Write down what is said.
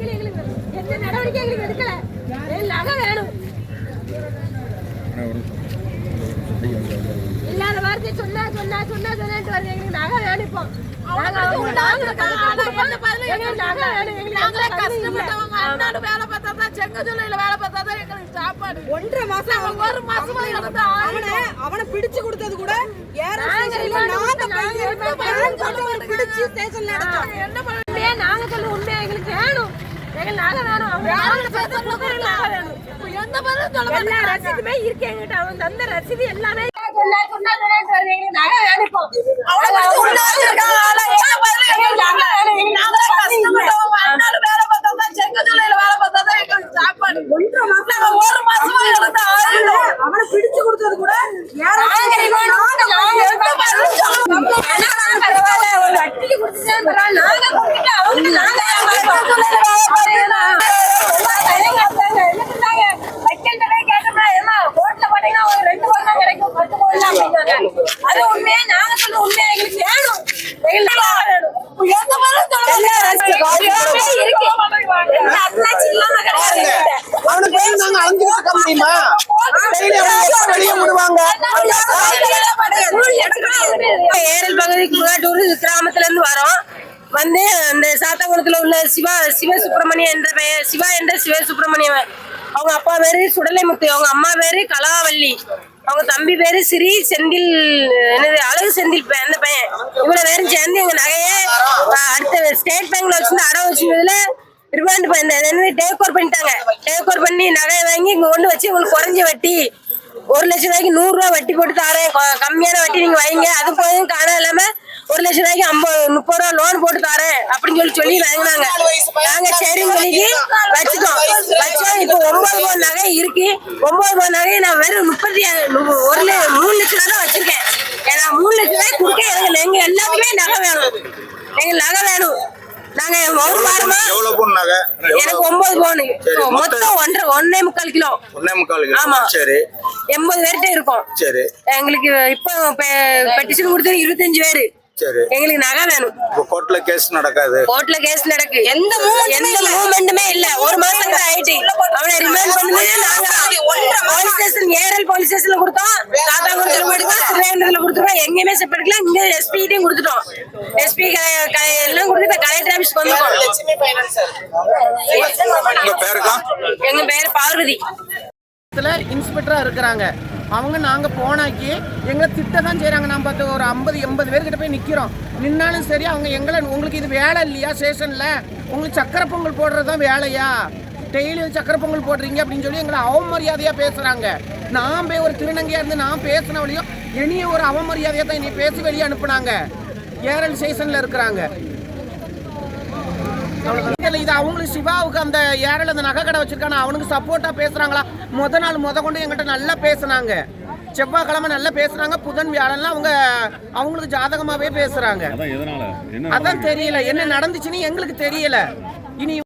எந்த நடவடிக்கை எங்களுக்கு எடுக்கல நகை வேணும் இல்லாத வார்த்தை சொன்னா சொன்னா சொன்னா சொன்னாட்டு வருது எங்களுக்கு நகை வேணும் இப்போ ஒன்றரை மாசம் ஒரு மாசம் அவனை அவனை பிடிச்சு கொடுத்தது கூட நாங்க எல்லா ரசீதுமே இருக்கு எங்கிட்ட அவங்க தந்த ரசீது எல்லாமே சொன்னா சொன்னா சொன்னான்னு வருது எங்களுக்கு நகை வேணும். அவனை பிடிச்சு கொண்டாந்து இருக்காங்க. ஆனா என்ன பதிலும் எங்களுக்கு நகை வேணும். எங்களுக்கு நகை கஷ்டப்பட்டவங்க அண்ணாடு வேலை பார்த்தா தான் செங்கஜொல்லையில வேலை பார்த்தா தான் எங்களுக்கு சாப்பாடு. ஒன்றரை மாசம் நாங்க ஒரு மாசமா இருந்து ஆளுநர் அவனை பிடிச்சு கொடுத்தது கூட ஏற நாங்க ஸ்டேஷன்ல remand நாங்க நாங்க பையன் எந்த பதிலும் சொல்ல மாட்டோம். ஆனா பரவாயில்ல, ஒரு வட்டிக்கு கொடுத்துட்டே இருக்கிறோம். நாங்க கொடுத்துட்டு அவங்க நாங்க ஏமாத்தோம். எல்லாம் பயங்காத்தாங்க. என்ன சொன்னாங்க? வக்கீல் கிட்ட கேட்டோம்னா, ஏம்மா, கோர்ட்ல போனீங்கன்னா ஒரு ரெண்டு பவுன் தான் கிடைக்கும், பத்து பவுன் தான் அப்படின்னாங்க. அது உண்மையா நாங்க சொல்ல உண்மையா எங்களுக்கு வேணும் எங்களுக்கு நகை வேணும். எந்த பதிலும் சொல்ல மாட்டோம். எல்லாமே இருக்கு. எந்த அத்தாச்சி இல்லாம கிடையாது எங்ககிட்ட. நாங்க அலைஞ்சுக்கிட்டு இருக்க முடியுமா வெளியே விடுவாங்க. ஏரல் பகுதிக்கு கிராமத்துல இருந்து வரோம். வந்து அந்த சாத்தாங்குளத்துல உள்ள சிவா சிவ சுப்பிரமணியம் என்ற பெயர் சிவா என்ற சிவ சுப்பிரமணியம் அவங்க அப்பா பேரு சுடலைமுத்து அவங்க அம்மா பேரு கலாவல்லி. அவங்க தம்பி பேரு ஸ்ரீ செந்தில் என்னது அழகு செந்தில் அந்த பையன். இவ்வளவு பேரும் சேர்ந்து எங்க நகையை அடுத்த ஸ்டேட் பேங்க்ல வச்சிருந்து அடவு வச்சிருந்ததுல ரிமாண்ட் பண்ண டேக் ஓவர் பண்ணிட்டாங்க. பண்ணி நகையை வாங்கி இங்க கொண்டு வச்சு உங்களுக்கு குறைஞ்ச வட்டி. ஒரு லட்சம் ரூபாய்க்கு நூறு ரூபாய் வட்டி போட்டு தரேன். கம்மியான வட்டி நீங்க வைங்க. அது போதும் காணாம இல்லாம ஒரு லட்சம் ரூபாய்க்கு ஐம்பது முப்பது ரூபா லோன் போட்டு தரேன் அப்படின்னு சொல்லி சொல்லி வாங்கினாங்க. நாங்க சரின்னு சொல்லி வச்சுட்டோம் வச்சோம் இப்போ ஒன்பது பவுன் நகை இருக்கு. ஒன்பது பவுன் நகை நான் வெறும் முப்பத்தி ஒரு மூணு லட்சம் ரூபா தான் வச்சிருக்கேன். ஏன்னா மூணு லட்சம் ரூபாய் கொடுக்க எனக்கு எங்க எல்லாத்துக்குமே நகை வேணும். எங்க நகை வேணும். நாங்க ஒரு வாரமா எவ்வளவு பொண்ணு நகை எனக்கு ஒன்பது பவுன் மொத்தம் ஒன்றரை ஒன்னே முக்கால் கிலோ. ஒன்னே முக்கால் கிலோ. ஆமா. சரி. எண்பது பேர்கிட்ட இருக்கும். சரி. எங்களுக்கு இப்போ பெட்டிஷன் கொடுத்தது இருபத்தஞ்சு பேரு. சரி. எங்களுக்கு நகை வேணும். கோர்ட்ல கேஸ் நடக்காது. கோர்ட்ல கேஸ் நடக்கு. எந்த எந்த மூவ்மெண்ட்டுமே இல்ல. ஒரு மாசம் ஆயிட்டு. அவனை ரிமைண்ட் பண்ணுது நாங்க போலீஸ் ஸ்டேஷன் ஏரல் போலீஸ் ஸ்டேஷன்ல கொடுத்தோம். காத்தாங்குளத்துல கொடுத்தோம் திருவேண்டத்துல கொடுத்துருக்கோம் எங்கேயுமே செப்பரேட்ல இங்க எஸ்பி கிட்டையும் கொடுத்துட்டோம். எஸ்பி எல்லாம் கொடுத்து கலெக்டர் ஆபீஸ்க்கு வந்துருக்கோம். எங்க பேரு பார்வதி. இன்ஸ்பெக்டரா இருக்கிறாங்க. அவங்க நாங்கள் போனாக்கி எங்களை திட்ட தான் செய்கிறாங்க நான் பார்த்து ஒரு ஐம்பது எண்பது பேர்கிட்ட போய் நிற்கிறோம் நின்னாலும் சரி அவங்க எங்களை உங்களுக்கு இது வேலை இல்லையா ஸ்டேஷனில் உங்களுக்கு சக்கரை பொங்கல் போடுறது தான் வேலையா? டெய்லி சக்கரை பொங்கல் போடுறீங்க அப்படின்னு சொல்லி எங்களை அவமரியாதையாக பேசுகிறாங்க நான் போய் ஒரு திருநங்கையாக இருந்து நான் பேசினவளையும் இனிய ஒரு அவமரியாதையாக தான் இனி பேசி வெளியே அனுப்புனாங்க. ஏரல் ஸ்டேஷனில் இருக்கிறாங்க. இது அவங்களுக்கு சிவாவுக்கு அந்த ஏரல் அந்த நகை கடை வச்சிருக்காங்க. அவனுக்கு சப்போர்ட்டா பேசுறாங்களா? முத நாள் முத கொண்டு எங்கிட்ட நல்லா பேசுனாங்க. செவ்வாய்க்கிழமை நல்லா பேசுறாங்க. புதன் வியாழன்லாம் அவங்க அவங்களுக்கு ஜாதகமாவே பேசுறாங்க. அதான் தெரியல. என்ன நடந்துச்சுன்னு எங்களுக்கு தெரியல. இனி